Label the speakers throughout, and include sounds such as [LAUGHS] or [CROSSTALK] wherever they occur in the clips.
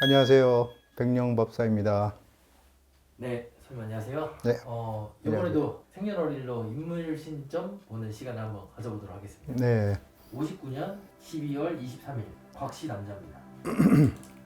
Speaker 1: 안녕하세요. 백령법사입니다.
Speaker 2: 네, 선생님 안녕하세요.
Speaker 1: 네.
Speaker 2: 어, 이번에도 생년월일로 인물 신점 보는 시간을 한번 가져보도록 하겠습니다.
Speaker 1: 네.
Speaker 2: 59년 12월 23일 곽씨 남자입니다. [CLEARS THROAT]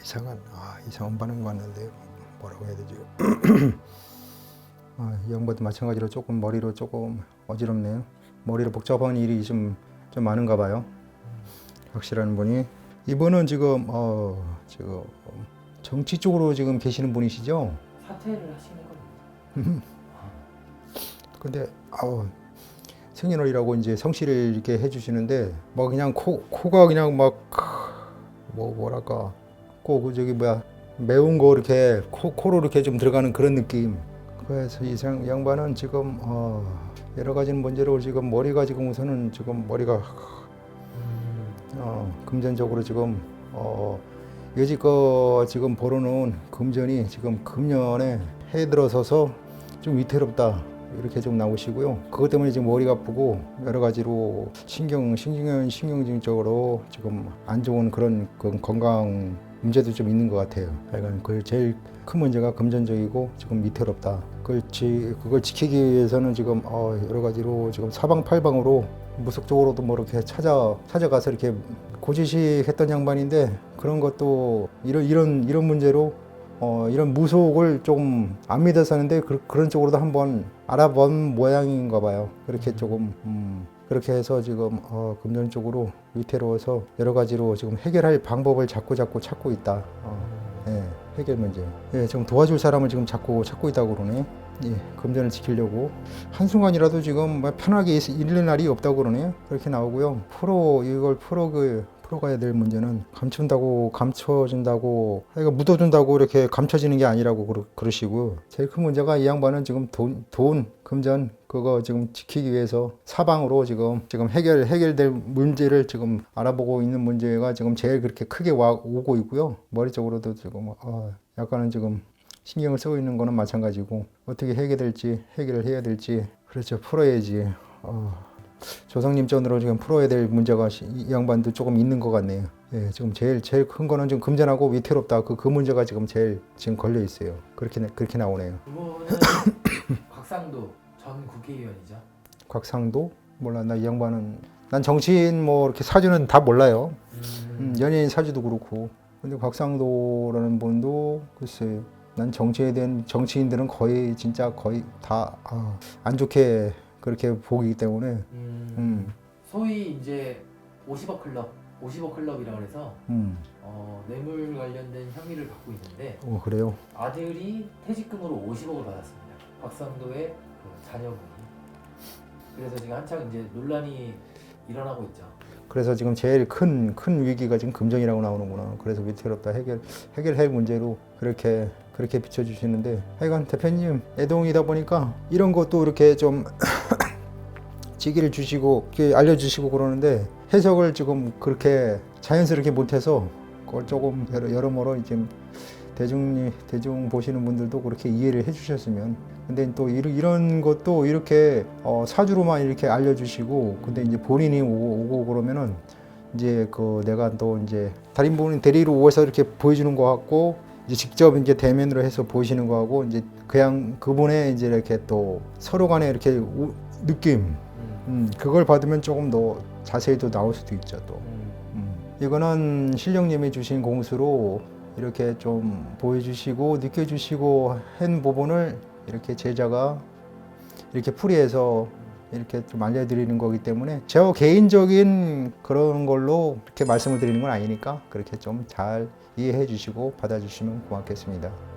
Speaker 1: 이상한 아, 이상한 반응 왔는데 뭐라고 해야 되지? [CLEARS THROAT] 아, 이 양반도 마찬가지로 조금 머리로 조금 어지럽네요. 머리로 복잡한 일이 좀, 좀 많은가 봐요. 확실한 분이 이분은 지금 어, 지금 정치 쪽으로 지금 계시는 분이시죠?
Speaker 2: 사퇴를 하시는 겁니다. [LAUGHS]
Speaker 1: 근데 아우 생년월이라고 이제 성씨를 이렇게 해주시는데 뭐 그냥 코 코가 그냥 막 뭐 뭐랄까 꼭 저기 뭐야 매운 거 이렇게 코 코로 이렇게 좀 들어가는 그런 느낌. 그래서 이 상- 양반은 지금 어 여러 가지 문제로 지금 머리가 지금 우선은 지금 머리가 어 금전적으로 지금 어 여지껏 지금 벌어놓은 금전이 지금 금년에 해 들어서서 좀 위태롭다 이렇게 좀 나오시고요. 그것 때문에 지금 머리가 아프고 여러 가지로 신경 신경 신경적으로 지금 안 좋은 그런 그 건강 문제도 좀 있는 것 같아요. 하여간 그 제일 큰 문제가 금전적이고 지금 위태롭다. 그걸 지, 그걸 지키기 위해서는 지금 어 여러 가지로 지금 사방팔방으로 무속적으로도 뭐 이렇게 찾아 찾아가서 이렇게 고지식했던 양반인데 그런 것도 이런 이런 이런 문제로 어, 이런 무속을 좀안 믿어서는데 그, 런 쪽으로도 한번 알아본 모양인가 봐요. 그렇게 조금 음, 그렇게 해서 지금 어, 금전 쪽으로 위태로워서 여러 가지로 지금 해결할 방법을 자꾸 자꾸 찾고 있다. 어, 예, 해결 문제. 예, 지금 도와줄 사람을 지금 자꾸 찾고 있다고 그러네. 예, 금전을 지키려고 한순간이라도 지금 뭐 편하게 있- 있는 날이 없다고 그러네요. 그렇게 나오고요. 프로 이걸 프로 그 풀어가야 될 문제는 감춘다고 감춰진다고 이거 묻어둔다고 이렇게 감춰지는 게 아니라고 그러, 그러시고 제일 큰 문제가 이 양반은 지금 돈, 돈 금전 그거 지금 지키기 위해서 사방으로 지금 지금 해결 해결될 문제를 지금 알아보고 있는 문제가 지금 제일 그렇게 크게 와 오고 있고요. 머리 쪽으로도 지금 어, 약간은 지금 신경을 쓰고 있는 거는 마찬가지고 어떻게 해결될지 해결을 해야 될지 그렇죠. 풀어야지. 어, 조상님 전으로 지금 풀어야 될 문제가 시- 이 양반도 조금 있는 것 같네요. 예, 지금 제일 제일 큰 거는 지금 금전하고 위태롭다. 그 그 문제가 지금 제일 지금 걸려 있어요. 그렇게 나- 그렇게 나오네요.
Speaker 2: 이분은 [COUGHS] 곽상도 전 국회의원이죠.
Speaker 1: 곽상도 몰라 나 이 양반은 난 정치인 뭐 이렇게 사주는 다 몰라요. 음, 연예인 사주도 그렇고 근데 곽상도라는 분도 글쎄 난 정치에 대한 정치인들은 거의 진짜 거의 다 안 좋게 그렇게 보기 때문에
Speaker 2: 음,
Speaker 1: 음,
Speaker 2: 소위 이제 50억 클럽, 50억 클럽이라고 해서
Speaker 1: 음,
Speaker 2: 어, 뇌물 관련된 혐의를 받고 있는데
Speaker 1: 어 그래요.
Speaker 2: 아들이 퇴직금으로 50억을 받았습니다. 박상도의 그 자녀분이. 그래서 지금 한창 이제 논란이 일어나고 있죠.
Speaker 1: 그래서 지금 제일 큰 큰 위기가 지금 금전이라고 나오는구나. 그래서 위태롭다 해결 해결할 문제로 그렇게 그렇게 비춰주시는데 하여간 대표님 애동이다 보니까 이런 것도 이렇게 좀 지기를 주시고 알려주시고 그러는데 해석을 지금 그렇게 자연스럽게 못해서 그걸 조금 여러 여러모로 지금 대중 대중 보시는 분들도 그렇게 이해를 해주셨으면. 근데 또 이런, 것도 이렇게 어, 사주로만 이렇게 알려주시고 근데 이제 본인이 오고, 오고 그러면은 이제 그 내가 또 이제 달인분 대리로 오해서 이렇게 보여주는 것 같고 이제 직접 이제 대면으로 해서 보이시는 거 하고 이제 그냥 그분의 이제 이렇게 또 서로 간에 이렇게 우- 느낌
Speaker 2: 음,
Speaker 1: 음, 그걸 받으면 조금 더 자세히 또 나올 수도 있죠 또.
Speaker 2: 음,
Speaker 1: 음, 이거는 신령님이 주신 공수로 이렇게 좀 보여주시고 느껴주시고 한 부분을 이렇게 제자가 이렇게 풀이해서 이렇게 좀 알려드리는 거기 때문에 저 개인적인 그런 걸로 이렇게 말씀을 드리는 건 아니니까 그렇게 좀 잘 이해해 주시고 받아주시면 고맙겠습니다.